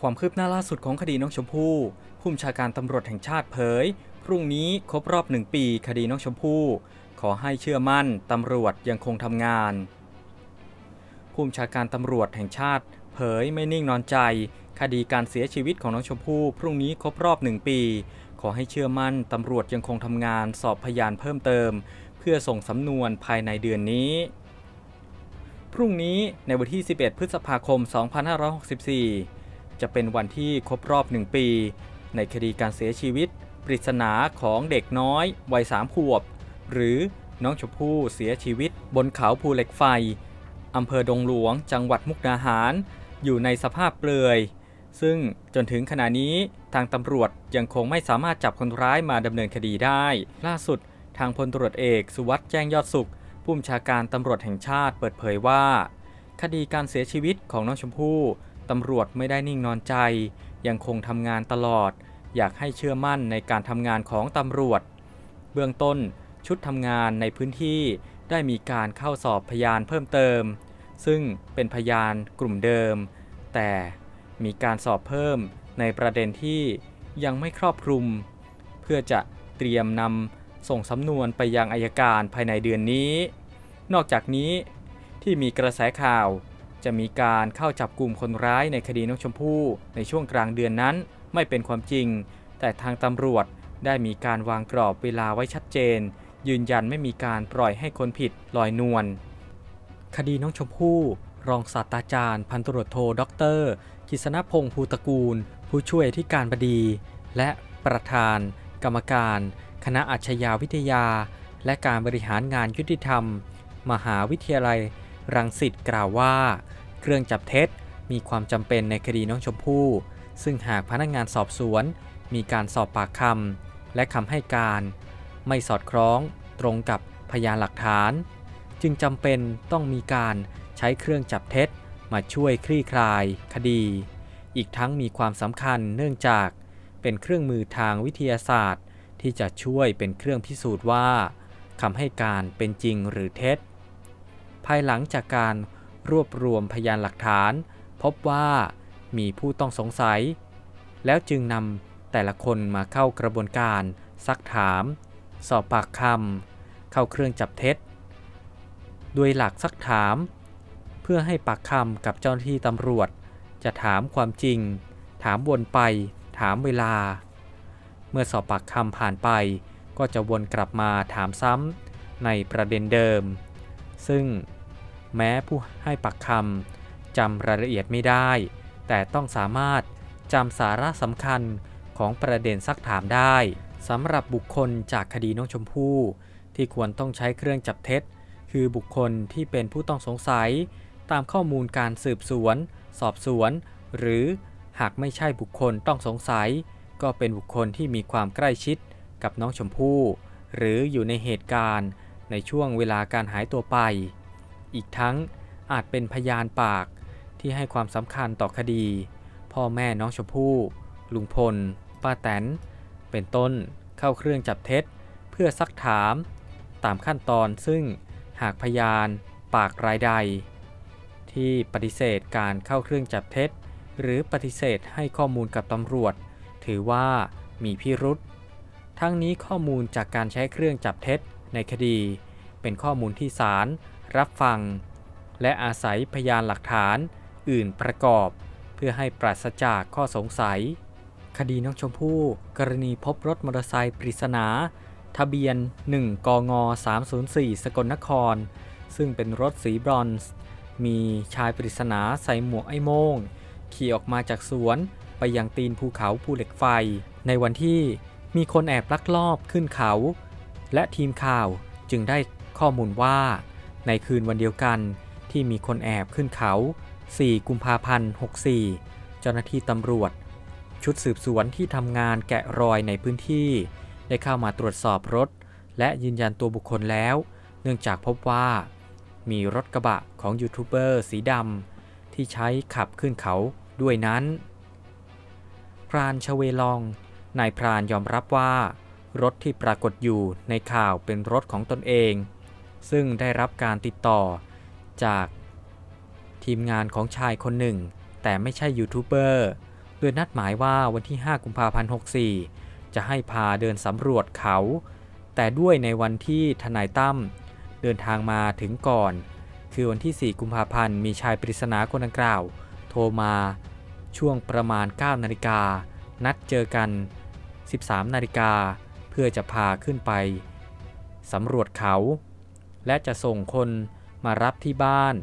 ความคืบหน้าล่าสุดของคดีน้องชมพู่ผู้บัญชาการตำรวจแห่งชาติเผย พรุ่งนี้ครบรอบหนึ่งปีคดีน้องชมพู่ขอให้เชื่อมั่นตำรวจยังคงทำงาน ผู้บัญชาการตำรวจแห่งชาติ เผยไม่นิ่งนอนใจ คดีการเสียชีวิตของน้องชมพู่พรุ่งนี้ครบรอบหนึ่งปี ขอให้เชื่อมั่นตำรวจยังคงทำงาน สอบพยานเพิ่มเติม เพื่อส่งสำนวนภายในเดือนนี้พรุ่งนี้ในวันที่ 11 พฤษภาคม 2564 จะเป็นวันที่ครบรอบหนึ่งปี ในคดีการเสียชีวิต ปริศนาของเด็กน้อยวัยสามขวบ หรือน้องชมพู่เสียชีวิตบนเขาภูเหล็กไฟอำเภอดงหลวงจังหวัดมุกดาหาร อยู่ในสภาพเปลือย ซึ่งจนถึงขณะนี้ทางตำรวจยังคงไม่สามารถจับคนร้ายมาดำเนินคดีได้ ล่าสุดทางพลตรวจเอกสุวัสด์แจ้งยอดสุข ผู้บัญชาการตำรวจแห่งชาติเปิดเผยว่า คดีการเสียชีวิตของน้องชมพู่ ตำรวจไม่ได้นิ่งนอนใจ ยังคงทำงานตลอด อยากให้เชื่อมั่นในการทำงานของตำรวจ เบื้องต้นชุดทำงานในพื้นที่ได้มีการเข้าสอบพยานเพิ่มเติม ซึ่งเป็นพยานกลุ่มเดิม แต่มีการสอบเพิ่มในประเด็นที่ยังไม่ครอบคลุม เพื่อจะเตรียมนำส่งสำนวนไปยังอายการภายในเดือนนี้ นอกจากนี้ที่มีกระแสข่าว จะมีการเข้าจับกลุ่มคนร้ายในคดีน้องชมพู่ในช่วงกลางเดือนนั้นไม่เป็นความจริง แต่ทางตำรวจได้มีการวางกรอบเวลาไว้ชัดเจน ยืนยันไม่มีการปล่อยให้คนผิดลอยนวลคดีน้องชมพู่ รองศาสตราจารย์ พันตำรวจโทด็อกเตอร์กิษณพงษ์ภูตระกูล ผู้ช่วยที่การบดี และประธาน กรรมการ คณะอาชญาวิทยา และการบริหารงานยุติธรรม มหาวิทยาลัย รังสิตกล่าวว่า เครื่องจับเท็จมีความจำเป็นในคดีน้องชมพู่ ซึ่งหากพนักงานสอบสวน มีการสอบปากคำและคำให้การ ไม่สอดคล้องตรงกับพยานหลักฐาน จึงจำเป็นต้องมีการใช้เครื่องจับเท็จมาช่วยคลี่คลาย คดี อีกทั้งมีความสำคัญเนื่องจากเป็นเครื่องมือทางวิทยาศาสตร์ ที่จะช่วยเป็นเครื่องพิสูจน์ว่าคำให้การเป็นจริงหรือเท็จ ภายหลังจากการรวบรวมพยานหลักฐาน พบว่ามีผู้ต้องสงสัย แล้วจึงนำแต่ละคนมาเข้ากระบวนการ ซักถาม สอบปากคำเข้าเครื่องจับเท็จโดยหลักซักถาม เพื่อให้ปากคำกับเจ้าหน้าที่ตำรวจ จะถามความจริง ถามวนไป ถามเวลา เมื่อสอบปากคำผ่านไป ก็จะวนกลับมาถามซ้ำในประเด็นเดิม ซึ่งแม้ผู้ให้ปากคำจำรายละเอียดไม่ได้ แต่ต้องสามารถจำสาระสำคัญของประเด็นซักถามได้สำหรับบุคคลจากคดีน้องชมพู่ที่ควรต้องใช้เครื่องจับเท็จ คือบุคคลที่เป็นผู้ต้องสงสัย ตามข้อมูลการสืบสวน สอบสวน หรือหากไม่ใช่บุคคลต้องสงสัย ก็เป็นบุคคลที่มีความใกล้ชิดกับน้องชมพู่ หรืออยู่ในเหตุการณ์ ในช่วงเวลาการหายตัวไป อีกทั้งอาจเป็นพยานปากที่ให้ความสำคัญต่อคดี พ่อแม่น้องชมพู่ ลุงพล ป้าแตน เป็นต้นเข้าเครื่องจับเท็จ เพื่อซักถาม ตามขั้นตอนซึ่งหากพยานปากรายใด ที่ปฏิเสธการเข้าเครื่องจับเท็จ หรือปฏิเสธให้ข้อมูลกับตำรวจ ถือว่ามีพิรุษทั้งนี้ข้อมูลจากการใช้เครื่องจับเท็จ ในคดี เป็นข้อมูลที่ศาลรับฟัง และอาศัยพยานหลักฐานอื่นประกอบ เพื่อให้ปราศจากข้อสงสัย คดีน้องชมพู่ กรณีพบรถมอเตอร์ไซค์ปริศนา ทะเบียน 1 กง 304 สกลนคร ซึ่งเป็นรถสีบรอนซ์ มีชายปริศนาใส่หมวกไอ้โมงขี่ออกมาจากสวนไปยังตีนภูเขาภูเหล็กไฟ ในวันที่มีคนแอบลักลอบขึ้นเขา และทีมข่าวจึงได้ข้อมูลว่า ในคืนวันเดียวกันที่มีคนแอบขึ้นเขา 4 กุมภาพันธ์ 64 เจ้าหน้าที่ตำรวจ ชุดสืบสวนที่ทำงานแกะรอยในพื้นที่ ได้เข้ามาตรวจสอบรถ และยืนยันตัวบุคคลแล้ว เนื่องจากพบว่า มีรถกระบะของยูทูบเบอร์สีดำที่ใช้ขับขึ้นเขาด้วยนั้น พรานชเวลอง นายพรานยอมรับว่า รถที่ปรากฏอยู่ในข่าวเป็นรถของตนเอง ซึ่งได้รับการติดต่อจากทีมงานของชายคนหนึ่ง แต่ไม่ใช่ยูทูบเบอร์โดยนัดหมายว่าวันที่ 5 กุมภาพันธ์ 64 จะให้พาเดินสำรวจเขา แต่ด้วยในวันที่ทนายตั้มเดินทางมาถึงก่อน คือวันที่ 4 กุมภาพันธ์ มีชายปริศนาคนดังกล่าว โทรมาช่วงประมาณ 9 นาฬิกา นัดเจอกัน 13 นาฬิกา พื่อจะพาขึ้นไปสำรวจเขา และจะส่งคนมารับที่บ้าน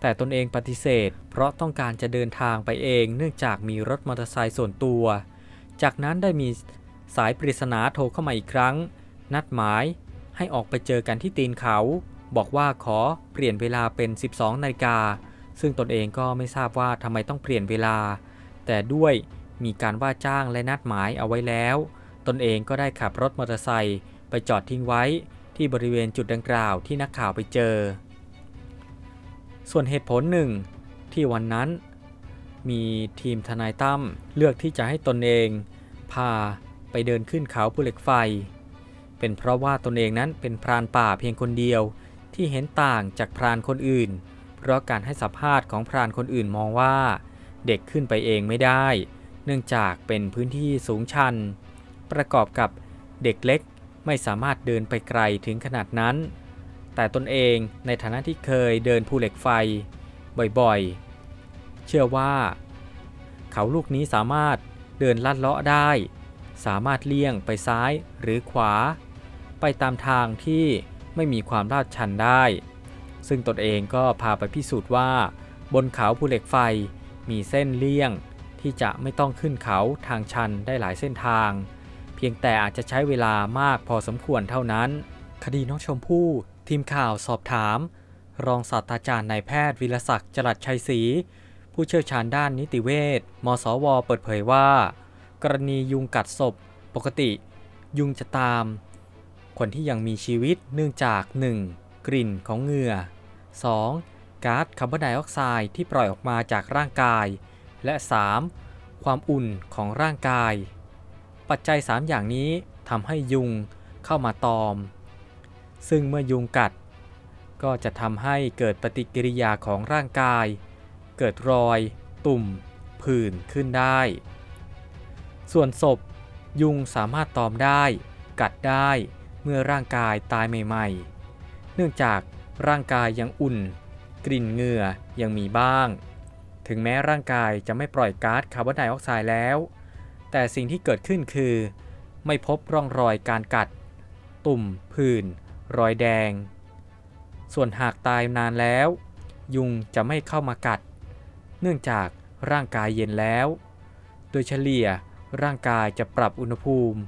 แต่ตนเองปฏิเสธ เพราะต้องการจะเดินทางไปเองเนื่องจากมีรถมอเตอร์ไซค์ส่วนตัว จากนั้นได้มีสายปริศนาโทรเข้ามาอีกครั้ง นัดหมายให้ออกไปเจอกันที่ตีนเขา บอกว่าขอเปลี่ยนเวลาเป็น 12นาฬิกาซึ่งตนเองก็ไม่ทราบว่าทำไมต้องเปลี่ยนเวลา แต่ด้วยมีการว่าจ้างและนัดหมายเอาไว้แล้ว ตนเองก็ได้ขับรถมอเตอร์ไซค์ไปจอดทิ้งไว้ที่บริเวณจุดดังกล่าวที่นักข่าวไปเจอ ส่วนเหตุผลหนึ่งที่วันนั้น มีทีมทนายตั้มเลือกที่จะให้ตนเอง พาไปเดินขึ้นเขาภูเหล็กไฟ เป็นเพราะว่าตนเองนั้นเป็นพรานป่าเพียงคนเดียวที่เห็นต่างจากพรานคนอื่น เพราะการให้สัมภาษณ์ของพรานคนอื่นมองว่า เด็กขึ้นไปเองไม่ได้ เนื่องจากเป็นพื้นที่สูงชัน ประกอบกับเด็กเล็กไม่สามารถเดินไปไกลถึงขนาดนั้น แต่ตนเองในฐานะที่เคยเดินภูเหล็กไฟบ่อยๆ เชื่อว่า เขาลูกนี้สามารถเดินลัดเลาะได้ สามารถเลี่ยงไปซ้ายหรือขวา ไปตามทางที่ไม่มีความลาดชันได้ ซึ่งตนเองก็พาไปพิสูจน์ว่า บนเขาภูเหล็กไฟมีเส้นเลี่ยงที่จะไม่ต้องขึ้นเขาทางชันได้หลายเส้นทาง เพียงแต่อาจจะใช้เวลามากพอสมควรเท่านั้น คดีน้องชมพู่ ทีมข่าวสอบถาม รองศาสตราจารย์นายแพทย์วิรศักดิ์จรัสชัยศรีผู้เชี่ยวชาญด้านนิติเวชมสว เปิดเผยว่า กรณียุงกัดศพ ปกติ ยุงจะตาม คนที่ยังมีชีวิตเนื่องจาก 1. กลิ่นของเหงื่อ 2. ก๊าซคาร์บอนไดออกไซด์ที่ปล่อยออกมาจากร่างกาย และ 3. ความอุ่นของร่างกาย ปัจจัย 3 อย่างนี้ทำให้ยุงเข้ามาตอม ซึ่งเมื่อยุงกัด ก็จะทำให้เกิดปฏิกิริยาของร่างกาย เกิดรอย ตุ่ม ผื่นขึ้นได้ ส่วนศพ ยุงสามารถตอมได้ กัดได้เมื่อร่างกายตายใหม่ ๆ เนื่องจากร่างกายยังอุ่น กลิ่นเหงื่อยังมีบ้าง ถึงแม้ร่างกายจะไม่ปล่อยก๊าซคาร์บอนไดออกไซด์แล้ว แต่สิ่งที่เกิดขึ้นคือ ไม่พบร่องรอยการกัด ตุ่ม ผื่น รอยแดง ส่วนหากตายนานแล้ว ยุงจะไม่เข้ามากัด เนื่องจากร่างกายเย็นแล้ว โดยเฉลี่ยร่างกายจะปรับอุณหภูมิ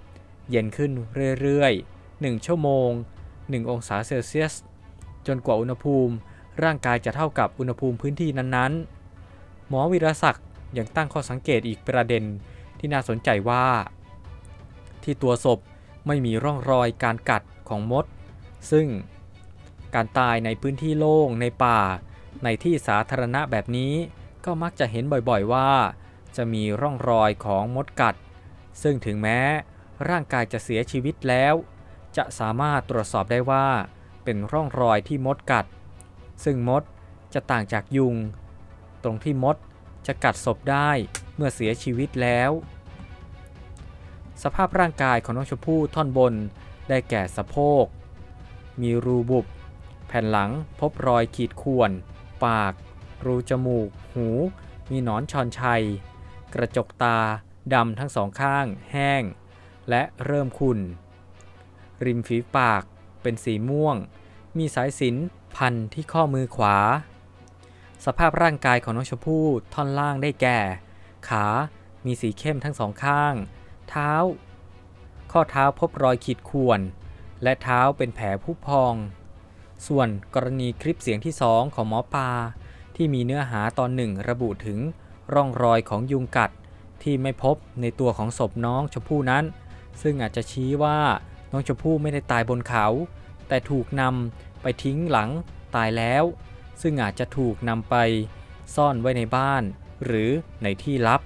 เย็นขึ้นเรื่อยๆ 1 ชั่วโมง 1 องศาเซลเซียส จนกว่าอุณหภูมิ ร่างกายจะเท่ากับอุณหภูมิพื้นที่นั้นๆ หมอวิรศักดิ์ยังตั้งข้อสังเกตอีกประเด็น ที่น่าสนใจว่า ที่ตัวศพไม่มีร่องรอยการกัดของมด ซึ่งการตายในพื้นที่โล่งในป่า ในที่สาธารณะแบบนี้ ก็มักจะเห็นบ่อยๆว่า จะมีร่องรอยของมดกัด ซึ่งถึงแม้ร่างกายจะเสียชีวิตแล้ว จะสามารถตรวจสอบได้ว่า เป็นร่องรอยที่มดกัด ซึ่งมดจะต่างจากยุง ตรงที่มด จะกัดศพได้เมื่อเสียชีวิตแล้ว สภาพร่างกายของน้องชมพู่ท่อนบนได้แก่สะโพก มีรูบุบ แผ่นหลังพบรอยขีดข่วน ปาก รูจมูก หู มีหนอนชอนชัย กระจกตาดำทั้งสองข้าง แห้ง และเริ่มขุ่น ริมฝีปากเป็นสีม่วง มีสายสินพันที่ข้อมือขวา สภาพร่างกายของน้องชมพู่ท่อนล่างได้แก่ ขา มีสีเข้มทั้งสองข้าง เท้า ข้อเท้าพบรอยขีดข่วน และเท้าเป็นแผลผุพอง ส่วนกรณีคลิปเสียงที่2ของหมอปลาที่มีเนื้อหาตอนหนึ่งระบุถึงร่องรอยของยุงกัดที่ไม่พบในตัวของศพน้องชมพู่นั้น ซึ่งอาจจะชี้ว่าน้องชมพู่ไม่ได้ตายบนเขา แต่ถูกนำไปทิ้งหลังตายแล้ว ซึ่งอาจจะถูกนำไปซ่อนไว้ในบ้าน หรือในที่ลับ